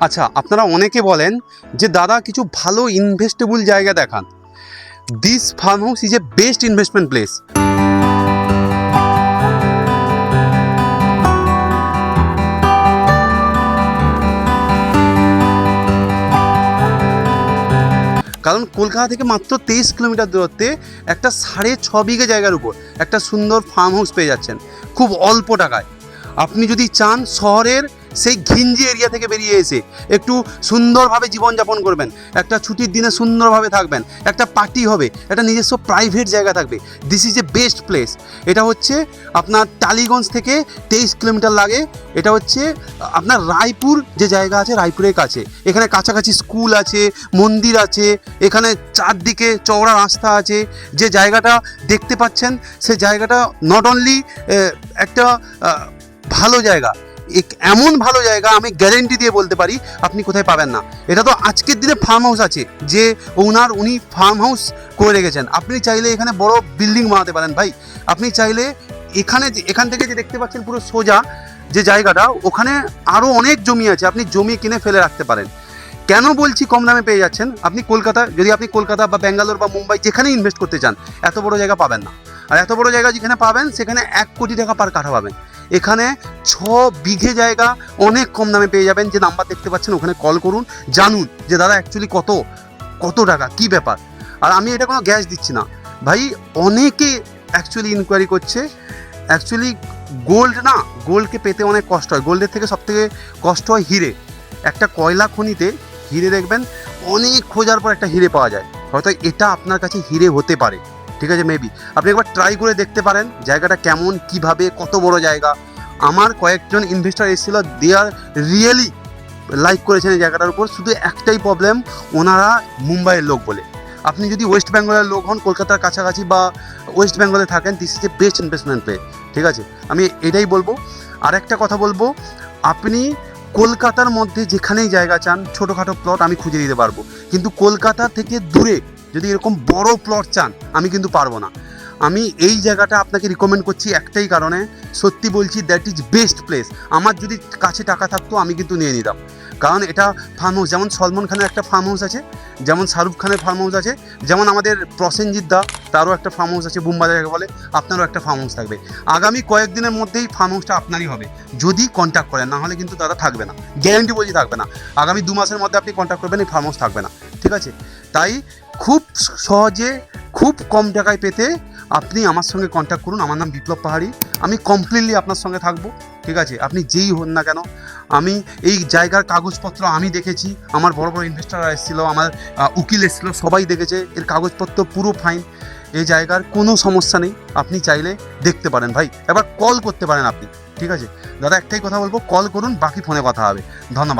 আচ্ছা আপনারা অনেকে বলেন যে, দাদা, কিছু ভালো ইনভেস্টেবল জায়গা দেখান। This farm house is a best investment place কারণ কলকাতা থেকে মাত্র তেইশ কিলোমিটার দূরত্বে একটা সাড়ে ছ বিঘে জায়গার উপর একটা সুন্দর ফার্ম হাউস পেয়ে যাচ্ছেন। খুব অল্প টাকায়। আপনি যদি চান শহরের সেই ঘিঞ্জি এরিয়া থেকে বেরিয়ে এসে একটু সুন্দরভাবে জীবনযাপন করবেন। একটা ছুটির দিনে সুন্দরভাবে থাকবেন। একটা পার্টি হবে। একটা নিজস্ব প্রাইভেট জায়গা থাকবে। This is a best place এটা হচ্ছে আপনার টালিগঞ্জ থেকে তেইশ কিলোমিটার লাগে। এটা হচ্ছে আপনার রায়পুর যে জায়গা আছে, রায়পুরের কাছে। এখানে কাছাকাছি স্কুল আছে, মন্দির আছে। এখানে চারদিকে চওড়া রাস্তা আছে। যে জায়গাটা দেখতে পাচ্ছেন, সে জায়গাটা নট অনলি একটা ভালো জায়গা এমন ভালো জায়গা আমি গ্যারেন্টি দিয়ে বলতে পারি, আপনি কোথায় পাবেন না। এটা তো আজকের দিনে ফার্ম হাউস আছে, যে ওনার উনি ফার্ম হাউস করে রেখেছেন। আপনি চাইলে এখানে বড় বিল্ডিং বানাতে পারেন ভাই। আপনি চাইলে এখানে এখান থেকে যে দেখতে পাচ্ছেন পুরো সোজা যে জায়গাটা, ওখানে আরও অনেক জমি আছে, আপনি জমি কিনে ফেলে রাখতে পারেন। কেন বলছি কম দামে পেয়ে যাচ্ছেন? আপনি কলকাতা, যদি আপনি কলকাতা বা ব্যাঙ্গালোর বা মুম্বাই যেখানে ইনভেস্ট করতে চান, এত বড় জায়গা পাবেন না। আর এত বড় জায়গা যেখানে পাবেন, সেখানে এক কোটি টাকা পার কাঠা পাবেন। এখানে ছ বিঘে জায়গা অনেক কম দামে পেয়ে যাবেন। যে নাম্বার দেখতে পাচ্ছেন, ওখানে কল করুন, জানুন যে দাদা অ্যাকচুয়ালি কত কত টাকা, কি ব্যাপার? আর আমি এটা কোনো গ্যাস দিচ্ছি না। ভাই, অনেকে অ্যাকচুয়ালি ইনকোয়ারি করছে। অ্যাকচুয়ালি গোল্ড না গোল্ডকে পেতে অনেক কষ্ট হয়। গোল্ডের থেকে সবথেকে কষ্ট হয় হিরে। একটা কয়লা খনিতে হিরে দেখবেন, অনেক খোঁজার পর একটা হিরে পাওয়া যায়। হয়তো এটা আপনার কাছে হিরে হতে পারে। ঠিক আছে মেবি আপনি একবার ট্রাই করে দেখতে পারেন, জায়গাটা কেমন, কীভাবে, কত বড় জায়গা। আমার কয়েকজন ইনভেস্টার এসেছিল দে আর রিয়েলি লাইক করেছেন এই জায়গাটার উপর। শুধু একটাই প্রবলেম ওনারা মুম্বাইয়ের লোক বলে। আপনি যদি ওয়েস্ট বেঙ্গলের লোক হন, কলকাতার কাছাকাছি বা ওয়েস্ট বেঙ্গলে থাকেন this is a best investment place ঠিক আছে? আমি এটাই বলব। আর একটা কথা বলব, আপনি কলকাতার মধ্যে যেখানেই জায়গা চান, ছোটোখাটো প্লট আমি খুঁজে দিতে পারব। কিন্তু কলকাতা থেকে দূরে যদি এরকম বড় প্লট চান, আমি কিন্তু পারব না। আমি এই জায়গাটা আপনাকে রিকমেন্ড করছি একটাই কারণে। সত্যি বলছি দ্যাট ইজ বেস্ট প্লেস আমার যদি কাছে টাকা থাকতো, আমি কিন্তু নিয়ে নিতাম। কারণ এটা ফার্ম হাউস যেমন সলমন খানের একটা ফার্ম হাউস আছে, যেমন শাহরুখ খানের ফার্ম হাউস আছে, যেমন আমাদের প্রসেনজিৎ দা, তারও একটা ফার্ম হাউস আছে বুমবাজারকে বলে, আপনারও একটা ফার্ম হাউস থাকবে। আগামী কয়েকদিনের মধ্যেই ফার্ম হাউসটা আপনারই হবে। যদি কন্ট্যাক্ট করেন না হলে কিন্তু দাদা থাকবে না। গ্যারেন্টি বলছি থাকবে না। আগামী দু মাসের মধ্যে আপনি কন্ট্যাক্ট করবেন, এই ফার্ম হাউস থাকবে না। ঠিক আছে? তাই খুব সহজে, খুব কম টাকায় পেতে আপনি আমার সঙ্গে কন্ট্যাক্ট করুন, আমার নাম বিপ্লব পাহাড়ি। আমি কমপ্লিটলি আপনার সঙ্গে থাকব, ঠিক আছে? আপনি যেই হন না কেন, আমি এই জায়গার কাগজপত্র আমি দেখেছি, আমার বড় বড় ইনভেস্টাররা এসেছিল, আমার উকিল এসেছিল, সবাই দেখেছে, এর কাগজপত্র পুরো ফাইন এই জায়গার কোনো সমস্যা নেই, আপনি চাইলে দেখতে পারেন ভাই। এবার কল করতে পারেন আপনি, ঠিক আছে? দাদা একটাই কথা বলব কল করুন, বাকি ফোনে কথা হবে। ধন্যবাদ।